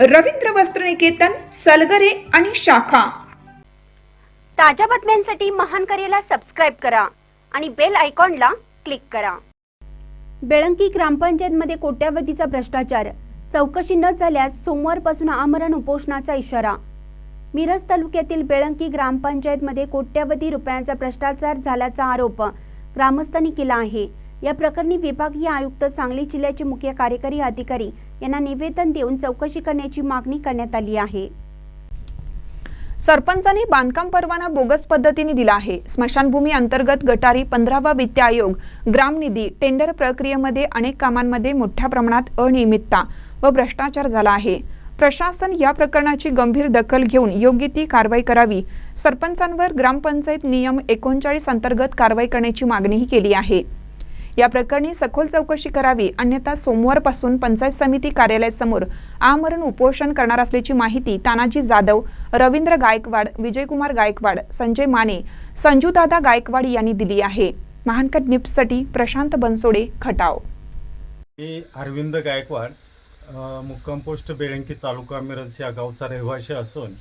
रवींद्र वस्त्रनिकेतन सलगरे आणि शाखा. ताज्या बातम्यांसाठी महान करेला सबस्क्राईब करा आणि बेल आयकॉनला क्लिक करा. बेळंकी ग्रामपंचायतमध्ये कोट्यावधीचा भ्रष्टाचार. चौकशी न झाल्यास सोमवारपासून आमरण उपोषणाचा इशारा. मिरज तालुक्यातील बेळंकी ग्रामपंचायतमध्ये कोट्यावधी रुपयांचा भ्रष्टाचार झाल्याचा आरोप ग्रामस्थांनी केला आहे. या प्रकरणी विभागीय आयुक्त सांगली जिल्ह्याचे मुख्य कार्यकारी अधिकारी यांना निवेदन देऊन चौकशी करण्याची मागणी करण्यात आली आहे. सरपंचांनी बांधकाम परवाना बोगस पद्धतीने दिला आहे. स्मशानभूमी अंतर्गत गटारी पंधरावा वित्त आयोग ग्रामनिधी टेंडर प्रक्रियेमध्ये अनेक कामांमध्ये मोठ्या प्रमाणात अनियमितता व भ्रष्टाचार झाला आहे. प्रशासन या प्रकरणाची गंभीर दखल घेऊन योग्य ती कारवाई करावी. सरपंचांवर ग्रामपंचायत नियम एकोणचाळीस अंतर्गत कारवाई करण्याची मागणीही केली आहे. या प्रकरणी सखोल चौकशी करावी अन्यथा सोमवारपासून पंचायत समिती कार्यालयासमोर आमरण उपोषण करणार असल्याची माहिती तानाजी जाधव रवींद्र गायकवाड विजयकुमार गायकवाड संजय माने संजूदादा गायकवाड यांनी दिली आहे. महानकट निप्ससाठी प्रशांत बनसोडे खटाव. मी अरविंद गायकवाड मुक्काम पोस्ट बेळंकी तालुका मिरज या गावचा रहिवासी असून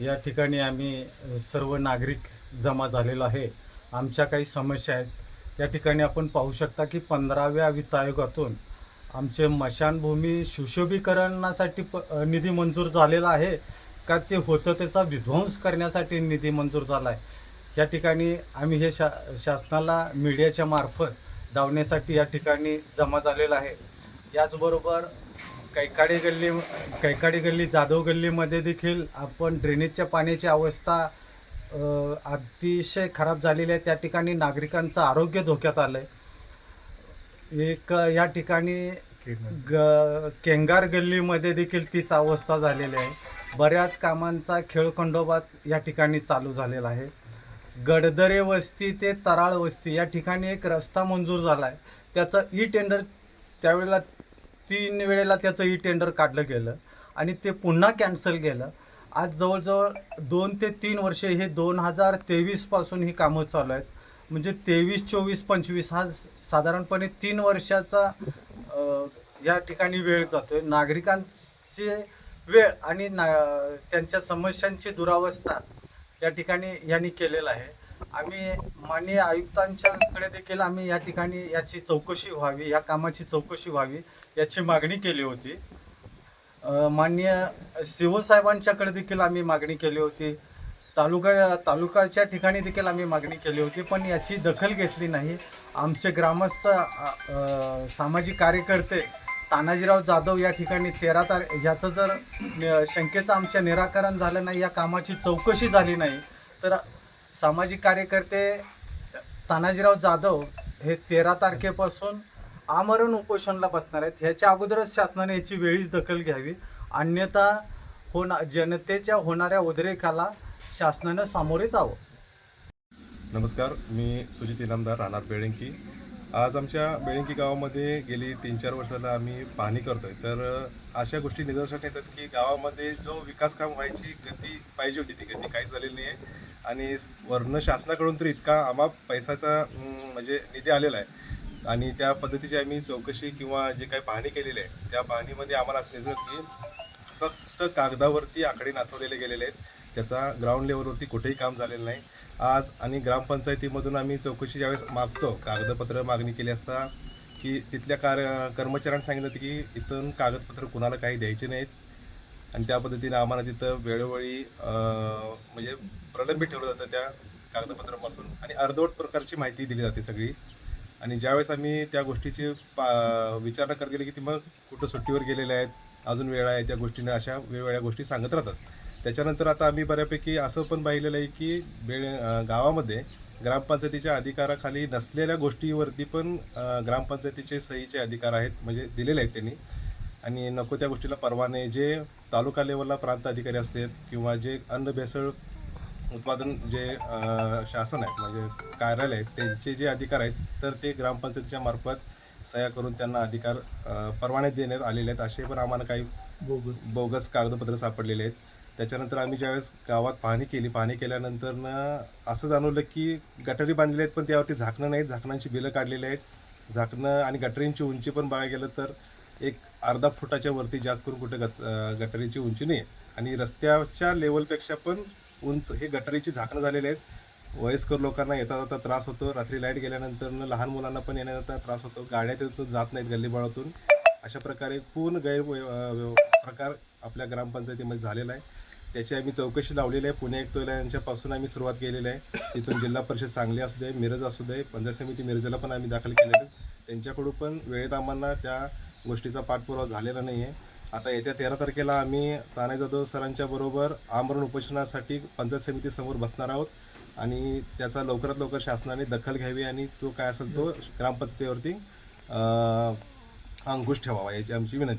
या ठिकाणी आम्ही सर्व नागरिक जमा झालेलो आहे. आमच्या काही समस्या आहेत. या ठिकाणी आपण पाहू शकता की पंधराव्या वित्त आयोगातून आमचे मशानभूमी सुशोभीकरणासाठी प निधी मंजूर झालेला आहे. का ते होतं त्याचा विध्वंस करण्यासाठी निधी मंजूर झाला आहे या ठिकाणी आम्ही हे शा शासनाला मीडियाच्या मार्फत धावण्यासाठी या ठिकाणी जमा झालेलं आहे. याचबरोबर कैकाडी गल्ली कैकाडी गल्ली जाधव गल्लीमध्ये देखील आपण ड्रेनेजच्या पाण्याची अवस्था अतिशय खराब झालेली आहे. त्या ठिकाणी नागरिकांचं आरोग्य धोक्यात आलं आहे एक या ठिकाणी ग केंगार गल्लीमध्ये देखील तीच अवस्था झालेली आहे. बऱ्याच कामांचा खेळखंडोबात या ठिकाणी चालू झालेला आहे. गडदरे वस्ती ते तराळ वस्ती या ठिकाणी एक रस्ता मंजूर झाला आहे त्याचं ई टेंडर त्यावेळेला तीन वेळेला त्याचं ई टेंडर काढलं गेलं आणि ते पुन्हा कॅन्सल गेलं आज जवळजवळ दोन ते तीन वर्षे हे दोन हजार तेवीसपासून ही कामं चालू आहेत. म्हणजे तेवीस चोवीस पंचवीस हा साधारणपणे तीन वर्षाचा या ठिकाणी वेळ जातो आहे नागरिकांचे वेळ आणि ना त्यांच्या समस्यांची दुरावस्था या ठिकाणी यांनी केलेलं आहे. आम्ही माननीय आयुक्तांच्याकडे देखील आम्ही या ठिकाणी याची चौकशी व्हावी या कामाची चौकशी व्हावी याची मागणी केली होती. माननीय शिवसाहेबांच्याकडे देखील आम्ही मागणी केली होती. तालुका तालुकाच्या ठिकाणी देखील आम्ही मागणी केली होती पण याची दखल घेतली नाही. आमचे ग्रामस्थ सामाजिक कार्यकर्ते तानाजीराव जाधव या ठिकाणी तेरा तार ह्याचं जर शंकेचं आमच्या निराकरण झालं नाही या कामाची चौकशी झाली नाही तर सामाजिक कार्यकर्ते तानाजीराव जाधव हे तेरा तारखेपासून आमरण उपोषणला बसणार आहेत. ह्याच्या अगोदरच शासनाने याची वेळीच दखल घ्यावी. अन्यथा होणा जनतेच्या होणाऱ्या उद्रेकाला शासनानं सामोरे जावं. नमस्कार मी सुजित इनामदार राहणार बेळंकी. आज आमच्या बेळंकी गावामध्ये गेली तीन चार वर्षाला आम्ही पाहणी करतोय. तर अशा गोष्टी निदर्शनात येतात की गावामध्ये जो विकास काम व्हायची गती पाहिजे होती ती गती काहीच झालेली नाही आहे आणि वर्ण शासनाकडून तर इतका आम्हा पैसाचा म्हणजे निधी आलेला आहे. आणि त्या पद्धतीची आम्ही चौकशी किंवा जे काही पाहणी केलेली आहे त्या पाहणीमध्ये आम्हाला असं दिसलं की फक्त कागदावरती आकडे नाचवलेले गेलेले आहेत. त्याचा ग्राउंड लेवलवरती कुठेही काम झालेलं नाही. आज आणि ग्रामपंचायतीमधून आम्ही चौकशी ज्यावेळेस मागतो कागदपत्र मागणी केली असता की तिथल्या कार कर्मचाऱ्यांनी सांगितलं होतं की इथून कागदपत्र कुणाला काही द्यायचे नाहीत. आणि त्या पद्धतीने आम्हाला तिथं वेळोवेळी म्हणजे प्रलंबित ठेवलं जातं त्या कागदपत्रापासून आणि अर्धवट प्रकारची माहिती दिली जाते सगळी. आणि ज्यावेळेस आम्ही त्या गोष्टीची पा विचारणा करत गेले की ती मग कुठं सुट्टीवर गेलेल्या आहेत अजून वेळा आहे त्या गोष्टीने अशा वेगवेगळ्या गोष्टी सांगत राहतात. त्याच्यानंतर आता आम्ही बऱ्यापैकी असं पण पाहिलेलं आहे की बेळ गावामध्ये ग्रामपंचायतीच्या अधिकाराखाली नसलेल्या गोष्टीवरती पण ग्रामपंचायतीचे सहीचे अधिकार आहेत म्हणजे दिलेले आहेत त्यांनी. आणि नको त्या गोष्टीला परवाने जे तालुका लेवलला प्रांत अधिकारी असतात किंवा जे अन्न भेसळ उत्पादन जे शासन आहे म्हणजे कार्यालय आहेत त्यांचे जे अधिकार आहेत तर ते ग्रामपंचायतीच्या मार्फत सह्या करून त्यांना अधिकार परवाने देण्यात आलेले आहेत असे पण आम्हाला काही बोगस. बोगस कागदपत्र सापडलेले आहेत. त्याच्यानंतर आम्ही ज्यावेळेस गावात पाहणी केली पाहणी केल्यानंतर असं जाणवलं की गटारी बांधलेले आहेत पण त्यावरती झाकणं नाहीत झाकणांची बिलं काढलेली आहेत. झाकणं आणि गटरींची उंची पण बघायला गेलं तर एक अर्धा फुटाच्या वरती जास्त करून कुठे गच अं, गटारीची उंची नाही. आणि रस्त्याच्या लेवलपेक्षा पण उंच हे गटारीची झाकणं झालेले आहेत. वयस्कर लोकांना येता जाता त्रास होतो. रात्री लाइट गेल्यानंतर लहान मुलांना पण येण्या जाता त्रास होतो. गाड्या तिथून जात नाहीत गल्लीबाळातून. अशा प्रकारे पूर्ण गैर प्रकार आपल्या ग्रामपंचायतीमध्ये झालेला आहे. त्याची आम्ही चौकशी लावलेली आहे. पुणे एक यांच्यापासून आम्ही सुरुवात केलेली आहे. तिथून जिल्हा परिषद सांगली असू दे मिरज असू दे पंचायत समिती मिरजेला पण आम्ही दाखल केलेले त्यांच्याकडून पण वेळेत आम्हाला त्या गोष्टीचा पाठपुरावा झालेला नाही आहे आता येत्या तेरा तारखेला आम्ही तानाजी जाधव सरांच्या बरोबर आमरण उपोषणासाठी पंचायत समितीसमोर बसणार आहोत. आणि त्याचा लवकरात लवकर शासनाने दखल घ्यावी आणि तो काय असेल तो ग्रामपंचायतीवरती अंकुश ठेवावा याची आमची विनंती